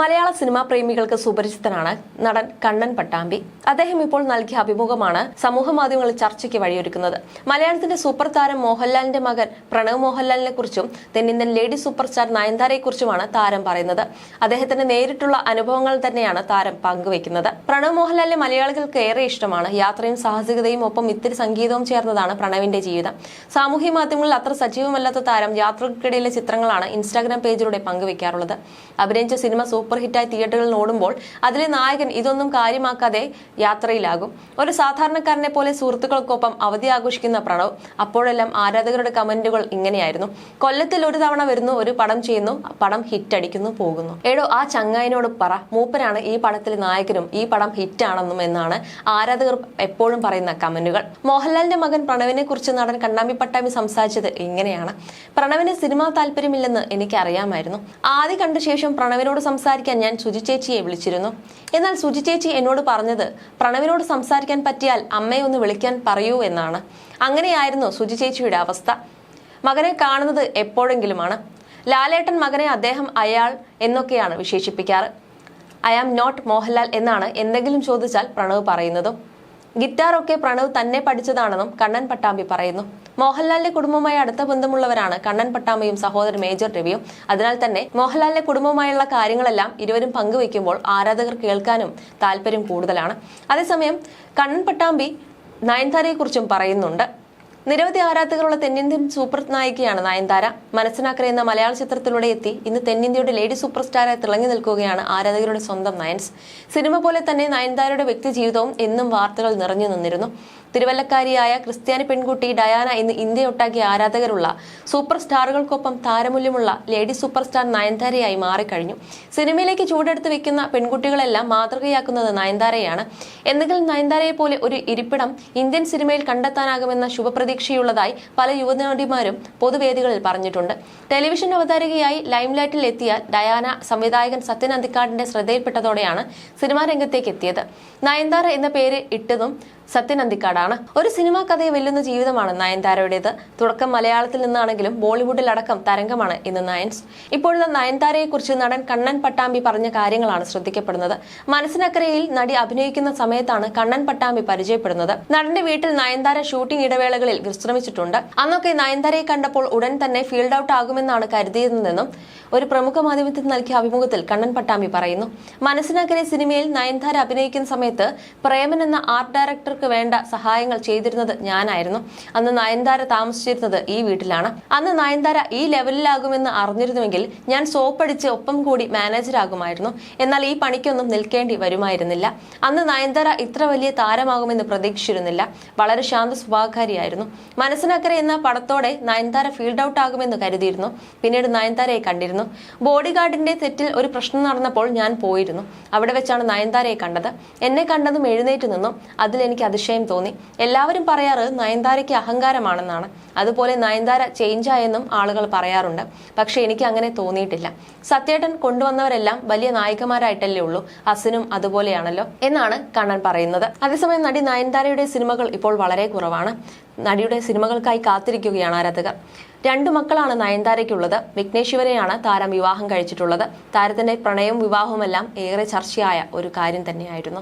മലയാള cinema പ്രേമികൾക്ക് സുപരിചിതനാണ് നടൻ കണ്ണൻ പട്ടാമ്പി. അദ്ദേഹം ഇപ്പോൾ നൽകിയ അഭിമുഖമാണ് സമൂഹ മാധ്യമങ്ങളിൽ ചർച്ചയ്ക്ക് വഴിയൊരുക്കുന്നത്. മലയാളത്തിന്റെ സൂപ്പർ താരം മോഹൻലാലിന്റെ മകൻ പ്രണവ് മോഹൻലാലിനെ കുറിച്ചും തെന്നിന്ത്യൻ ലേഡി സൂപ്പർ സ്റ്റാർ നയൻതാരയെ കുറിച്ചുമാണ് താരം പറയുന്നത്. അദ്ദേഹത്തിന്റെ നേരിട്ടുള്ള അനുഭവങ്ങൾ തന്നെയാണ് താരം പങ്കുവെക്കുന്നത് പ്രണവ് മോഹൻലാലിനെ മലയാളികൾക്ക് ഏറെ ഇഷ്ടമാണ്. യാത്രയും സാഹസികതയും ഒപ്പം ഇത്തിരി സംഗീതവും ചേർന്നതാണ് പ്രണവിന്റെ ജീവിതം. സാമൂഹ്യ മാധ്യമങ്ങളിൽ അത്ര സജീവമല്ലാത്ത താരം യാത്രകൾക്കിടയിലെ ചിത്രങ്ങളാണ് ഇൻസ്റ്റാഗ്രാം പേജിലൂടെ പങ്കുവെക്കാറുള്ളത് അഭിനയിച്ച സിനിമ സൂപ്പർ ഹിറ്റായി തിയേറ്ററുകളിൽ ഓടുമ്പോൾ അതിലെ നായകൻ ഇതൊന്നും കാര്യമാക്കാതെ യാത്രയിലാകും. ഒരു സാധാരണക്കാരനെ പോലെ സുഹൃത്തുക്കൾക്കൊപ്പം അവധി ആഘോഷിക്കുന്ന പ്രണവ് അപ്പോഴെല്ലാം ആരാധകരുടെ കമന്റുകൾ ഇങ്ങനെയായിരുന്നു. കൊല്ലത്തിൽ ഒരു തവണ വരുന്നു ഒരു പടം ചെയ്യുന്നു പടം ഹിറ്റടിക്കുന്നു പോകുന്നു. ഏടോ ആ ചങ്ങായിനോട് പറ മൂപ്പരാണ് ഈ പടത്തിലെ നായകനും ഈ പടം ഹിറ്റാണെന്നും എന്നാണ് ആരാധകർ എപ്പോഴും പറയുന്ന കമന്റുകൾ. മോഹൻലാലിന്റെ മകൻ പ്രണവിനെ കുറിച്ച് നടൻ കണ്ണാമ്പി പട്ടാമ്പി സംസാരിച്ചത് ഇങ്ങനെയാണ്. പ്രണവിന് സിനിമാ താല്പര്യമില്ലെന്ന് എനിക്കറിയാമായിരുന്നു. ആദ്യ കണ്ട ശേഷം പ്രണവിനോട് സംസാരിക്കാൻ ഞാൻ സുജി ചേച്ചിയെ വിളിച്ചിരുന്നു. എന്നാൽ സുജി ചേച്ചി എന്നോട് പറഞ്ഞത് പ്രണവിനോട് സംസാരിക്കാൻ പറ്റിയാൽ അമ്മയെ ഒന്ന് വിളിക്കാൻ പറയൂ എന്നാണ്. അങ്ങനെയായിരുന്നു സുജി ചേച്ചിയുടെ അവസ്ഥ. മകനെ കാണുന്നത് എപ്പോഴെങ്കിലുമാണ്. ലാലേട്ടൻ മകനെ അദ്ദേഹം അയാൾ എന്നൊക്കെയാണ് വിശേഷിപ്പിക്കാറ്. ഐ ആം നോട്ട് മോഹൻലാൽ എന്നാണ് എന്തെങ്കിലും ചോദിച്ചാൽ പ്രണവ് പറയുന്നതും. ഗിറ്റാറൊക്കെ പ്രണവ് തന്നെ പഠിച്ചതാണെന്നും കണ്ണൻ പട്ടാമ്പി പറയുന്നു. മോഹൻലാലിന്റെ കുടുംബവുമായി അടുത്ത ബന്ധമുള്ളവരാണ് കണ്ണൻ പട്ടാമ്പയും സഹോദരൻ മേജർ രവിയും. അതിനാൽ തന്നെ മോഹൻലാലിന്റെ കുടുംബവുമായുള്ള കാര്യങ്ങളെല്ലാം ഇരുവരും പങ്കുവയ്ക്കുമ്പോൾ ആരാധകർ കേൾക്കാനും താല്പര്യം കൂടുതലാണ്. അതേസമയം കണ്ണൻ പട്ടാമ്പി നയൻതാരയെക്കുറിച്ചും പറയുന്നുണ്ട്. നിരവധി ആരാധകരുള്ള തെന്നിന്ത്യൻ സൂപ്പർ നായികയാണ് നയൻതാര. മനസ്സിനാക്കര എന്ന മലയാള ചിത്രത്തിലൂടെ എത്തി. ഇന്ന് തെന്നിന്ത്യയുടെ ലേഡി സൂപ്പർ സ്റ്റാറായി തിളങ്ങി നിൽക്കുകയാണ് ആരാധകരുടെ സ്വന്തം നയൻസ്. സിനിമ പോലെ തന്നെ നയൻതാരയുടെ വ്യക്തി ജീവിതവും എന്നും വാർത്തകൾ നിറഞ്ഞു നിന്നിരുന്നു. തിരുവല്ലക്കാരിയായ ക്രിസ്ത്യാനി പെൺകുട്ടി ഡയാന ഇന്ന് ഇന്ത്യയൊട്ടാക്കിയ ആരാധകരുള്ള സൂപ്പർ സ്റ്റാറുകൾക്കൊപ്പം താരമൂല്യമുള്ള ലേഡി സൂപ്പർ സ്റ്റാർ നയൻതാരയായി മാറിക്കഴിഞ്ഞു. സിനിമയിലേക്ക് ചൂടെടുത്ത് വെക്കുന്ന പെൺകുട്ടികളെല്ലാം മാതൃകയാക്കുന്നത് നയൻതാരയാണ്. എന്തെങ്കിലും നയൻതാരയെ പോലെ ഒരു ഇരിപ്പിടം ഇന്ത്യൻ സിനിമയിൽ കണ്ടെത്താനാകുമെന്ന ശുഭപ്രതീക്ഷയുള്ളതായി പല യുവനടിമാരും പൊതുവേദികളിൽ പറഞ്ഞിട്ടുണ്ട്. ടെലിവിഷൻ അവതാരകയായി ലൈംലൈറ്റിൽ എത്തിയ ഡയാന സംവിധായകൻ സത്യൻ അന്തിക്കാടിന്റെ ശ്രദ്ധയിൽപ്പെട്ടതോടെയാണ് സിനിമാ രംഗത്തേക്ക് എത്തിയത് നയൻതാര എന്ന പേര് ഇട്ടതും സത്യൻ അന്തിക്കാടാണ്. ഒരു സിനിമാ കഥയെ വെല്ലുന്ന ജീവിതമാണ് നയൻതാരയുടേത് തുടക്കം മലയാളത്തിൽ നിന്നാണെങ്കിലും ബോളിവുഡിൽ അടക്കം തരംഗമാണ് ഇന്ന് നയൻസ്. ഇപ്പോഴത്തെ നയൻതാരയെ കുറിച്ച് നടൻ കണ്ണൻ പട്ടാമ്പി പറഞ്ഞ കാര്യങ്ങളാണ് ശ്രദ്ധിക്കപ്പെടുന്നത്. മനസ്സിനക്കരയിൽ നടി അഭിനയിക്കുന്ന സമയത്താണ് കണ്ണൻ പട്ടാമ്പി പരിചയപ്പെടുന്നത്. നടന്റെ വീട്ടിൽ നയൻതാര ഷൂട്ടിംഗ് ഇടവേളകളിൽ വിശ്രമിച്ചിട്ടുണ്ട്. അന്നൊക്കെ നയൻതാരയെ കണ്ടപ്പോൾ ഉടൻ തന്നെ ഫീൽഡ് ഔട്ട് ആകുമെന്നാണ് കരുതിയിരുന്നതെന്നും ഒരു പ്രമുഖ മാധ്യമത്തിൽ നൽകിയ അഭിമുഖത്തിൽ കണ്ണൻ പട്ടാമ്പി പറയുന്നു. മനസ്സിനക്കരെ സിനിമയിൽ നയൻതാര അഭിനയിക്കുന്ന സമയത്ത് പ്രേമൻ എന്ന ആർട്ട് ഡയറക്ടർക്ക് വേണ്ട സഹായങ്ങൾ ചെയ്തിരുന്നത് ഞാനായിരുന്നു. അന്ന് നയൻതാര താമസിച്ചിരുന്നത് ഈ വീട്ടിലാണ്. അന്ന് നയൻതാര ഈ ലെവലിലാകുമെന്ന് അറിഞ്ഞിരുന്നുവെങ്കിൽ ഞാൻ സോപ്പടിച്ച് ഒപ്പം കൂടി മാനേജരാകുമായിരുന്നു. എന്നാൽ ഈ പണിക്കൊന്നും നിൽക്കേണ്ടി വരുമായിരുന്നില്ല. അന്ന് നയൻതാര ഇത്ര വലിയ താരമാകുമെന്ന് പ്രതീക്ഷിച്ചിരുന്നില്ല. വളരെ ശാന്ത സ്വഭാവക്കാരിയായിരുന്നു. മനസ്സിനക്കര എന്ന പടത്തോടെ നയൻതാര ഫീൽഡ് ഔട്ട് ആകുമെന്ന് കരുതിയിരുന്നു. പിന്നീട് നയൻതാരയെ കണ്ടിരുന്നു. ബോഡി ഗാർഡിന്റെ തെറ്റിൽ ഒരു പ്രശ്നം നടന്നപ്പോൾ ഞാൻ പോയിരുന്നു. അവിടെ വെച്ചാണ് നയൻതാരയെ കണ്ടത്. എന്നെ കണ്ടതും എഴുന്നേറ്റ് നിന്നും. അതിൽ അതിശയം തോന്നി. എല്ലാവരും പറയാറ് നയൻതാരയ്ക്ക് അഹങ്കാരമാണെന്നാണ്. അതുപോലെ നയൻതാര ചേഞ്ച് ആയെന്നും ആളുകൾ പറയാറുണ്ട്. പക്ഷെ എനിക്ക് അങ്ങനെ തോന്നിയിട്ടില്ല. സത്യേട്ടൻ കൊണ്ടുവന്നവരെല്ലാം വലിയ നായികമാരായിട്ടല്ലേ ഉള്ളൂ. അസിനും അതുപോലെയാണല്ലോ എന്നാണ് കണ്ണൻ പറയുന്നത്. അതേസമയം നടി നയൻതാരയുടെ സിനിമകൾ ഇപ്പോൾ വളരെ കുറവാണ്. നടിയുടെ സിനിമകൾക്കായി കാത്തിരിക്കുകയാണ് ആരാധകർ. രണ്ടു മക്കളാണ് നയൻതാരയ്ക്കുള്ളത്. വിഘ്നേശ്വരെയാണ് താരം വിവാഹം കഴിച്ചിട്ടുള്ളത്. താരത്തിന്റെ പ്രണയവും വിവാഹവുമെല്ലാം ഏറെ ചർച്ചയായ ഒരു കാര്യം തന്നെയായിരുന്നു.